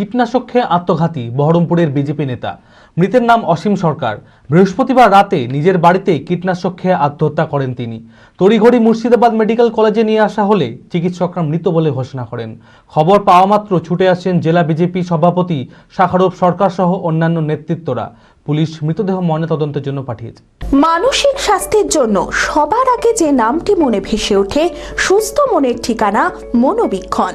কীটনাশক খেয়ে আত্মঘাতী বহরমপুরের বিজেপি নেতা। মৃতের নাম অসীম সরকার। বৃহস্পতিবার রাতে নিজের বাড়িতে কীটনাশক খেয়ে আত্মহত্যা করেন তিনি। তড়িঘড়ি মুর্শিদাবাদ মেডিকেল কলেজে নিয়ে আসা হলে চিকিৎসকরা মৃত বলে ঘোষণা করেন। খবর পাওয়া মাত্র ছুটে আসেন জেলা বিজেপি সভাপতি শাখারুপ সরকার সহ অন্যান্য নেতৃত্বরা। পুলিশ মৃতদেহ ময়নাতদন্তের জন্য পাঠিয়েছে। মানসিক স্বাস্থ্যের জন্য সবার আগে যে নামটি মনে ভেসে ওঠে, সুস্থ মনের ঠিকানা মনোবীক্ষণ।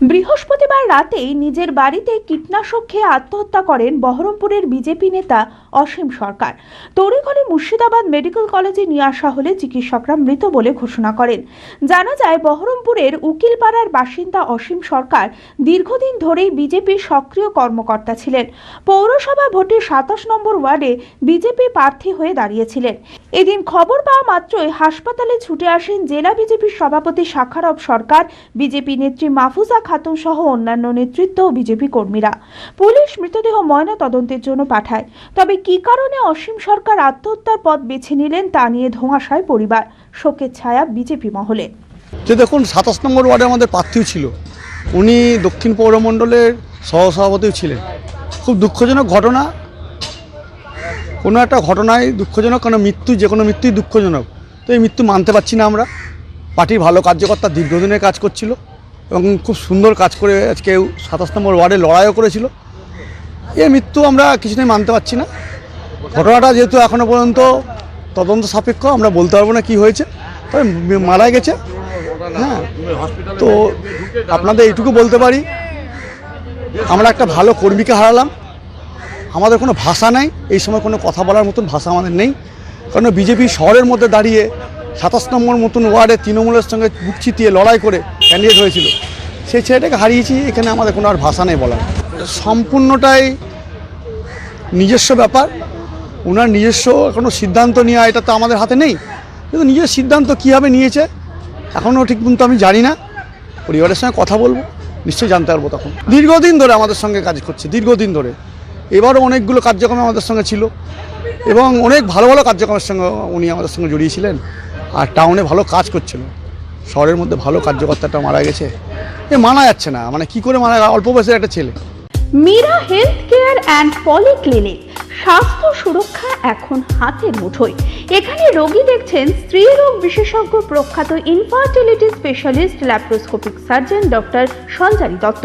বৃহস্পতিবার রাতেই নিজের বাড়িতে কীটনাশক খেয়ে আত্মহত্যা করেন বহরমপুরের বিজেপি নেতা অসীম সরকার। তড়িঘড়ি মুর্শিদাবাদ মেডিকেল কলেজে নিয়ে আসা হলে চিকিৎসকরা মৃত বলে ঘোষণা করেন। জানা যায়, বহরমপুরের উকিলপাড়ার বাসিন্দা অসীম সরকার দীর্ঘদিন ধরেই বিজেপির সক্রিয় কর্মকর্তা ছিলেন। পৌরসভা ভোটে সাতাশ নম্বর ওয়ার্ডে বিজেপি প্রার্থী হয়ে দাঁড়িয়েছিলেন। এদিন খবর পাওয়া মাত্রই হাসপাতালে ছুটে আসেন জেলা বিজেপির সভাপতি শাখারব সরকার। বিজেপি নেত্রী মাহফুজা খাতুন সহ অন্যান্য নেতৃত্ব ও বিজেপি কর্মীরা। পুলিশ মৃতদেহ ময়না তদন্তের জন্য পাঠায়। তবে কী কারণে অসীম সরকার আত্মহত্যার পথ বেছে নিলেন তা নিয়ে ধোঁয়াশায় পরিবার। শোকের ছায়া বিজেপি মহলে। যে দেখুন, সাতাশ নম্বর ওয়ার্ডে আমাদের প্রার্থীও ছিল। উনি দক্ষিণ পৌরমণ্ডলের সহসভাপতিও ছিলেন। খুব দুঃখজনক ঘটনা। কোনো একটা ঘটনায় দুঃখজনক কারণ মৃত্যু, যে কোনো মৃত্যুই দুঃখজনক। তো এই মৃত্যু মানতে পারছি না আমরা। পার্টির ভালো কার্যকর্তা দীর্ঘদিনের কাজ করছিল। এবং খুব সুন্দর কাজ করে আজকে সাতাশ নম্বর ওয়ার্ডে লড়াইও করেছিল। এই মৃত্যু আমরা কিছুতেই মানতে পারছি না। ঘটনাটা যেহেতু এখনও পর্যন্ত তদন্ত সাপেক্ষ, আমরা বলতে পারব না কি হয়েছে, তবে মারা গেছে। হ্যাঁ তো আপনাদের এইটুকু বলতে পারি, আমরা একটা ভালো কর্মীকে হারালাম। আমাদের কোনো ভাষা নাই, এই সময় কোনো কথা বলার মতন ভাষা আমাদের নেই। কারণ বিজেপি শহরের মধ্যে দাঁড়িয়ে সাতাশ নম্বর মতন ওয়ার্ডে তৃণমূলের সঙ্গে বুক চিতিয়ে লড়াই করে ক্যান্ডিডেট হয়েছিল। সেই ছেলেটাকে হারিয়েছি, এখানে আমাদের কোনো আর ভাষা নেই বলার। সম্পূর্ণটাই নিজস্ব ব্যাপার। ওনার নিজস্ব কোনো সিদ্ধান্ত নেওয়া, এটা তো আমাদের হাতে নেই। কিন্তু নিজের সিদ্ধান্ত কীভাবে নিয়েছে, এখনও ঠিক কিন্তু আমি জানি না। পরিবারের সঙ্গে কথা বলব, নিশ্চয়ই জানতে পারব তখন। দীর্ঘদিন ধরে আমাদের সঙ্গে কাজ করছে, দীর্ঘদিন ধরে। এবারও অনেকগুলো কার্যক্রম আমাদের সঙ্গে ছিল। এবং অনেক ভালো ভালো কার্যক্রমের সঙ্গে উনি আমাদের সঙ্গে জড়িয়েছিলেন। আর টাউনে ভালো কাজ করছিল। শহরের মধ্যে ভালো কার্যকর্তাটা মারা গেছে। এ মানা যাচ্ছে না মানে কি করে মারা অল্প বয়সের একটা ছেলে। Meera health care and polyclinic, স্বাস্থ্য সুরক্ষা এখন হাতের মুঠোয়। এখানে রোগী দেখছেন স্ত্রী রোগ বিশেষজ্ঞ প্রখ্যাত infertility specialist laparoscopic surgeon doctor Sanjari Dutta.